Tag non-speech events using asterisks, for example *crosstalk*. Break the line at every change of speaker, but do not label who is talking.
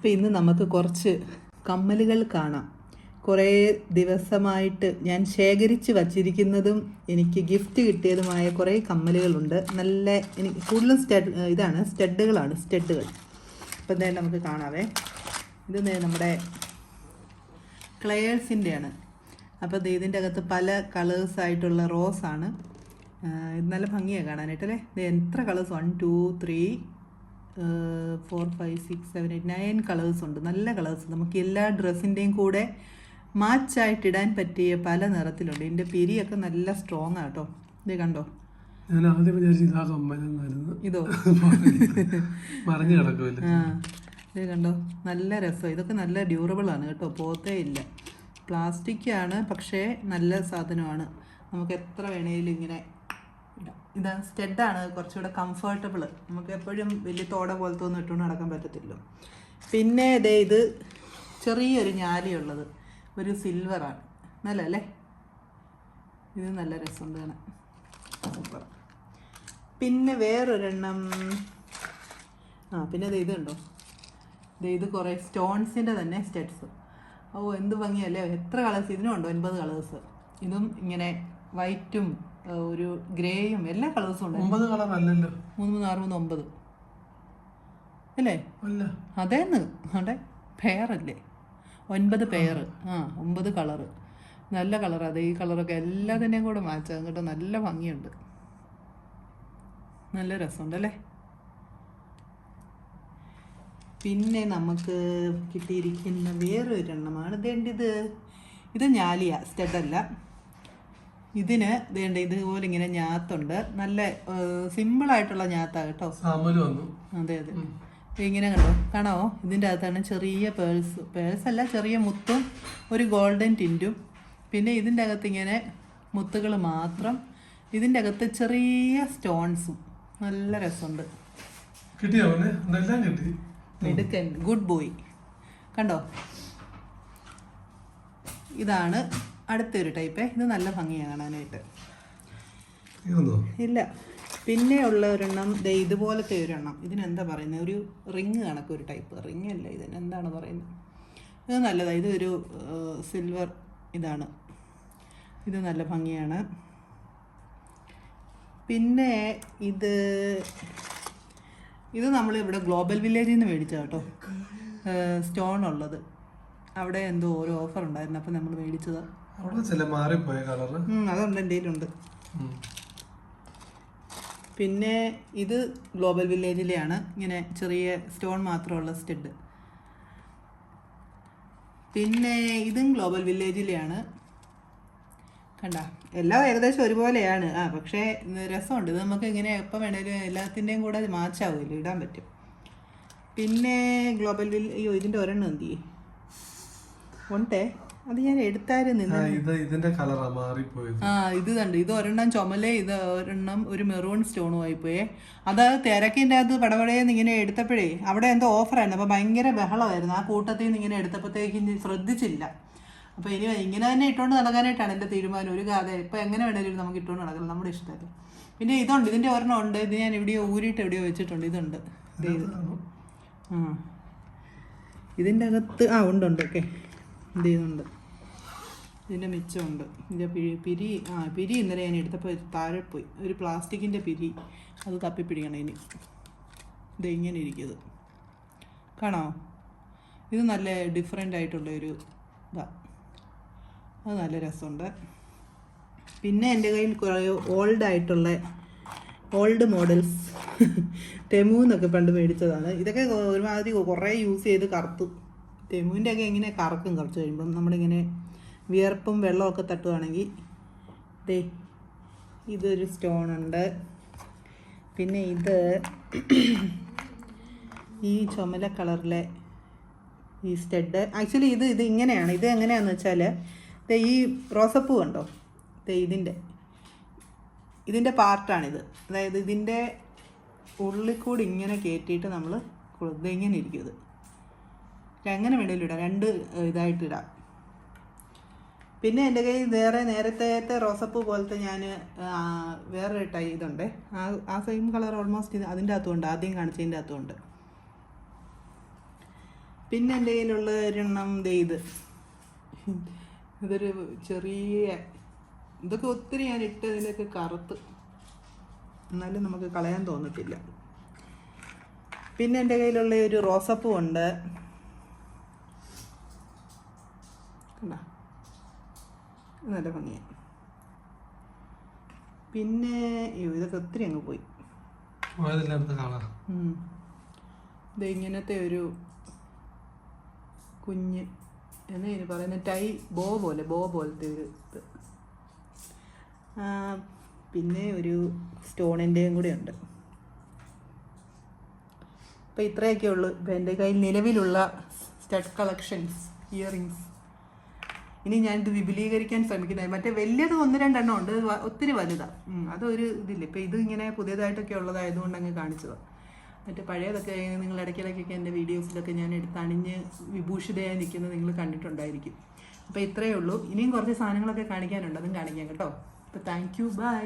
അപ്പോൾ ഇന്ന് നമുക്ക് കുറച്ച് കമ്മലുകൾ കാണാം. കുറേ ദിവസമായിട്ട് ഞാൻ ശേഖരിച്ച് വച്ചിരിക്കുന്നതും എനിക്ക് ഗിഫ്റ്റ് കിട്ടിയതുമായ കുറേ കമ്മലുകളുണ്ട്. നല്ല എനിക്ക് കൂടുതലും സ്റ്റഡ് ഇതാണ് സ്റ്റഡുകളാണ് സ്റ്റഡുകൾ. അപ്പം എന്തായാലും നമുക്ക് കാണാവേ. ഇത് നമ്മുടെ ക്ലെയേഴ്സിന്റെയാണ് അപ്പോൾ ഇതിന്റെ അകത്ത് പല കളേഴ്സ് ആയിട്ടുള്ള റോസാണ് ഇത് നല്ല ഭംഗിയാണ് കാണാനായിട്ട് അല്ലേ ഇത് എത്ര colours one two three four five six seven eight nine colours ഉണ്ട്. നല്ല കളേഴ്സ് നമുക്ക് എല്ലാ ഡ്രസ്സിന്റെയും കൂടെ മാച്ചായിട്ട് ഇടാൻ പറ്റിയ പല നിറത്തിലുണ്ട്. ഇതിന്റെ പിരിയൊക്കെ നല്ല സ്ട്രോങ് ആട്ടോ ഇത് കണ്ടോ?
ഞാൻ ആദ്യം വിചാരിച്ചു ഇതാ കമ്മലെന്നായിരുന്നു
ഇതോ? *laughs*
മറിഞ്ഞു കിടക്കുമല്ലോ
ആ ഇത് കണ്ടോ? നല്ല രസം. ഇതൊക്കെ നല്ല ഡ്യൂറബിൾ ആണ് കേട്ടോ. പോത്തേ ഇല്ല. പ്ലാസ്റ്റിക് ആണ് പക്ഷേ നല്ല സാധനമാണ്. നമുക്ക് എത്ര വേണേലും ഇങ്ങനെ ഇത് സ്റ്റെഡാണ് കുറച്ചുകൂടെ കംഫർട്ടബിൾ നമുക്ക് എപ്പോഴും വലിയ തോട പോലത്തെ ഒന്നും ഇട്ടുകൊണ്ട് നടക്കാൻ പറ്റത്തില്ല. പിന്നെ ഇതേ ഇത് ചെറിയൊരു ഞാലിയുള്ളത്. ഒരു സിൽവറാണ്. നല്ല അല്ലേ? ഇത് നല്ല രസം തന്നെ സൂപ്പർ. പിന്നെ വേറൊരെണ്ണം. ആ പിന്നെ ഇത് ഇതുണ്ടോ ദേ ഇത് കുറേ സ്റ്റോൺസിന്റെ തന്നെ സ്റ്റെഡ്സ്. ഓ എന്ത് ഭംഗിയല്ലേ? എത്ര കളേഴ്സ്? ഇതിനുണ്ടോ ഒൻപത് കളേഴ്സ്. ഇതും ഇങ്ങനെ വൈറ്റും ഒരു ഗ്രേയും എല്ലാ കളേഴ്സും ഉണ്ട്.
ഒമ്പത് കളർ അല്ലല്ലോ.
മൂന്ന് മൂന്ന് ആറ് മൂന്ന് ഒമ്പത്. അല്ലേ?
അല്ല.
അതേന്ന്. അവിടെ പെയറല്ലേ ഒൻപത് പെയർ ആ. ഒമ്പത് കളറ്. നല്ല കളർ അതെ ഈ കളറൊക്കെ എല്ലാത്തിന്റെയും കൂടെ മാച്ച് കേട്ടോ നല്ല ഭംഗിയുണ്ട്. നല്ല രസമുണ്ടല്ലേ പിന്നെ നമുക്ക് കിട്ടിയിരിക്കുന്ന വേറൊരെണ്ണമാണ്. ഇതേണ്ടത് ഇത് ഞാലിയ. സ്റ്റഡല്ല ഇതിന് വേണ്ട ഇതുപോലെ ഇങ്ങനെ ഞാത്തുണ്ട്. നല്ല സിമ്പിൾ ആയിട്ടുള്ള ഞാത്താണ് കേട്ടോ. അതെ അതെ. ഇങ്ങനെ കണ്ടോ? കാണോ? ഇതിന്റെ അകത്താണ് ചെറിയ പേഴ്സ് പേഴ്സ് അല്ല ചെറിയ മുത്തും ഒരു ഗോൾഡൻ ടിന്റും പിന്നെ ഇതിന്റെ അകത്ത് ഇങ്ങനെ മുത്തുകൾ മാത്രം. ഇതിന്റെ അകത്ത് ചെറിയ സ്റ്റോൺസും നല്ല രസമുണ്ട്. മിടുക്കൻ ഗുഡ് ബോയ് കണ്ടോ? ഇതാണ് അടുത്തൊരു ടൈപ്പേ ഇത് നല്ല ഭംഗിയാണ് കാണാനായിട്ട്. ഇല്ല. പിന്നെ ഉള്ള ഒരെണ്ണം ദേ ഇതുപോലത്തെ ഒരെണ്ണം. ഇതിനെന്താ പറയുന്നത്? ഒരു റിങ് കണക്ക് ഒരു ടൈപ്പ് റിങ് അല്ല ഇതിന്? എന്താണ് പറയുന്നത്? ഇത് നല്ലതാണ് ഇതൊരു സിൽവർ ഇതാണ്. ഇത് നല്ല ഭംഗിയാണ്. പിന്നെ ഇത് ഇത് നമ്മൾ ഇവിടെ ഗ്ലോബൽ വില്ലേജിൽ നിന്ന് മേടിച്ച കേട്ടോ. സ്റ്റോൺ ഉള്ളത്. അവിടെ എന്തോ ഓരോ ഓഫർ ഉണ്ടായിരുന്നു. അപ്പം നമ്മൾ മേടിച്ചത്.
അവിടെ ചില മാറിപ്പോയ കളറ്
അതുണ്ട് എന്റെ ഉണ്ട് പിന്നെ ഇത് ഗ്ലോബൽ വില്ലേജിലെയാണ് ഇങ്ങനെ ചെറിയ സ്റ്റോൺ മാത്രമുള്ള സ്റ്റെഡ് പിന്നെ ഇതും ഗ്ലോബൽ വില്ലേജിലെയാണ് കണ്ട? എല്ലാം ഏകദേശം ഒരുപോലെയാണ്. ആ പക്ഷേ രസമുണ്ട്. ഇത് നമുക്ക് ഇങ്ങനെ എപ്പോൾ വേണേലും എല്ലാത്തിന്റെയും കൂടെ മാച്ചാവുമല്ലോ ഇടാൻ പറ്റും. പിന്നെ ഗ്ലോബൽ വില്ല അയ്യോ ഇതിന്റെ ഒരെണ്ണം എന്ത് ചെയ്യും? ഉണ്ടേ അത് ഞാൻ എടുത്തായിരുന്നു
ആ, ഇത് ഇതിന്റെ കളറാ മാറിപ്പോയത്.
ആ ഇത് കണ്ട്. ഇത് ഒരെണ്ണം ചുമലേ ഇത് ഒരെണ്ണം ഒരു മെറൂൺ സ്റ്റോണും ആയിപ്പോയേ. അത് തിരക്കിന്റെ അത് പടപടയെന്ന് ഇങ്ങനെ എടുത്തപ്പോഴേ അവിടെ എന്തോ ഓഫറായിരുന്നു. അപ്പോൾ ഭയങ്കര ബഹളമായിരുന്നു. ആ കൂട്ടത്തിൽ നിന്ന് ഇങ്ങനെ എടുത്തപ്പോഴത്തേക്ക് ഇനി ശ്രദ്ധിച്ചില്ല. അപ്പോൾ ഇനി ഇങ്ങനെ തന്നെ ഇട്ടുകൊണ്ട് നടക്കാനായിട്ടാണ് എന്റെ തീരുമാനം. ഒരു കഥ ഇപ്പൊ എങ്ങനെ വേണമെങ്കിലും നമുക്ക് ഇട്ടുകൊണ്ട് നടക്കണം നമ്മുടെ ഇഷ്ടത്തിൽ പിന്നെ ഇതുണ്ട്. ഇതിന്റെ ഒരെണ്ണം ഉണ്ട്. ഇത് ഞാൻ എവിടെയോ ഊരിയിട്ട് എവിടെയോ വെച്ചിട്ടുണ്ട്. ഇതുണ്ട്. ഇത്. ഇത്. ആ. ഇതിന്റെ അകത്ത് ആ ഉണ്ട് ഉണ്ട് ഓക്കെ. ഇത് ഇതുണ്ട്. ഇതിന്റെ മിച്ചമുണ്ട്. ഇതിന്റെ പിരി പിരി ആ പിരി ഇന്നലെ ഞാൻ എടുത്തപ്പോൾ താഴെ പോയി. ഒരു പ്ലാസ്റ്റിക്കിന്റെ പിരി. അത് തപ്പിപ്പിടിക്കണം ഇനി. ഇത് ഇങ്ങനെ ഇരിക്കുന്നത്. കാണോ ഇത് നല്ല ഡിഫറെന്റ് ആയിട്ടുള്ള ഒരു ഇതാ. അത് നല്ല രസമുണ്ട്. പിന്നെ എന്റെ കയ്യിൽ കുറേ ഓൾഡ് ആയിട്ടുള്ള ഓൾഡ് മോഡൽസ് ടെമു എന്നൊക്കെ പണ്ട് മേടിച്ചതാണ്. ഇതൊക്കെ ഒരുമാതിരി കുറേ യൂസ് ചെയ്ത് കറുത്തു. തെമുവിന്റെ ഒക്കെ ഇങ്ങനെ കറക്കും കുറച്ച് കഴിയുമ്പം നമ്മളിങ്ങനെ വിയർപ്പും വെള്ളമൊക്കെ തട്ടുവാണെങ്കിൽ ദേ ഇതൊരു സ്റ്റോണുണ്ട്. പിന്നെ ഇത് ഈ ചുമല കളറിലെ ഈ സ്റ്റഡ്. ആക്ച്വലി ഇത് ഇത് ഇങ്ങനെയാണ്. ഇത് എങ്ങനെയാണെന്ന് വെച്ചാൽ ഈ റോസപ്പൂ കണ്ടോ? ഇതിന്റെ ഇതിന്റെ പാർട്ടാണിത്. അതായത് ഇതിന്റെ ഉള്ളിൽ കൂടി ഇങ്ങനെ കയറ്റിയിട്ട് നമ്മൾ ഇങ്ങനെ ഇരിക്കും ഇത്. എങ്ങനെ വേണേലും ഇടാം. രണ്ട് ഇതായിട്ട് ഇടാം. പിന്നെ എന്റെ കയ്യിൽ വേറെ നേരത്തെ റോസപ്പൂ പോലത്തെ ഞാൻ വേറെ ടൈ ഇതുണ്ട്. ആ ആ സെയിം കളർ ഓൾമോസ്റ്റ് ഇത് അതിന്റെ അകത്തുമുണ്ട്. ആദ്യം കാണിച്ചതിന്റെ അകത്തുമുണ്ട്. പിന്നെ എന്റെ കയ്യിലുള്ള ഒരെണ്ണം ഇത്. ഇതൊരു ചെറിയ ഇതൊക്കെ ഒത്തിരി ഞാൻ ഇട്ട് ഇതിനൊക്കെ കറുത്ത്. എന്നാലും നമുക്ക് കളയാൻ തോന്നത്തില്ല. പിന്നെ എന്റെ കയ്യിലുള്ള ഒരു റോസപ്പൂ ഉണ്ട്. കണ്ടോ? നല്ല ഭംഗിയാണ് പിന്നെ അയ്യോ ഇതൊക്കെ ഒത്തിരി അങ്ങ് പോയി. ഇത് ഇങ്ങനത്തെ ഒരു കുഞ്ഞ് എന്നാ ഇതിന് പറയുന്നത് ടൈ ബോ പോലെ ബോ പോലത്തെ ഒരു ഇത്. പിന്നെ ഒരു സ്റ്റോണിന്റെയും കൂടെ ഉണ്ട്. അപ്പോൾ ഇത്രയൊക്കെ ഉള്ളൂ. ഇപ്പം എന്റെ കയ്യിൽ നിലവിലുള്ള സ്റ്റഡ് കളക്ഷൻസ് ഇയറിങ്സ്. ഇനി ഞാനിത് വിപുലീകരിക്കാൻ ശ്രമിക്കുന്നത് മറ്റേ വലിയത് ഒന്ന് രണ്ടെണ്ണം ഉണ്ട്. ഒത്തിരി വലുതാണ് അതൊരു ഇതില്ല. ഇപ്പം ഇത് ഇങ്ങനെ പുതിയതായിട്ടൊക്കെ ഉള്ളതായതുകൊണ്ട് അങ്ങ് കാണിച്ചതാണ് മറ്റേ പഴയതൊക്കെ നിങ്ങൾ ഇടയ്ക്കിടയ്ക്കൊക്കെ എന്റെ വീഡിയോസിലൊക്കെ ഞാൻ എടുത്ത് അണിഞ്ഞ് വിഭൂഷിതയായി നിൽക്കുന്നത് നിങ്ങൾ കണ്ടിട്ടുണ്ടായിരിക്കും. അപ്പോൾ ഇത്രയേ ഉള്ളൂ. ഇനിയും കുറച്ച് സാധനങ്ങളൊക്കെ കാണിക്കാനുണ്ട്. അതും കാണിക്കാം കേട്ടോ. അപ്പോൾ താങ്ക് യു. ബൈ.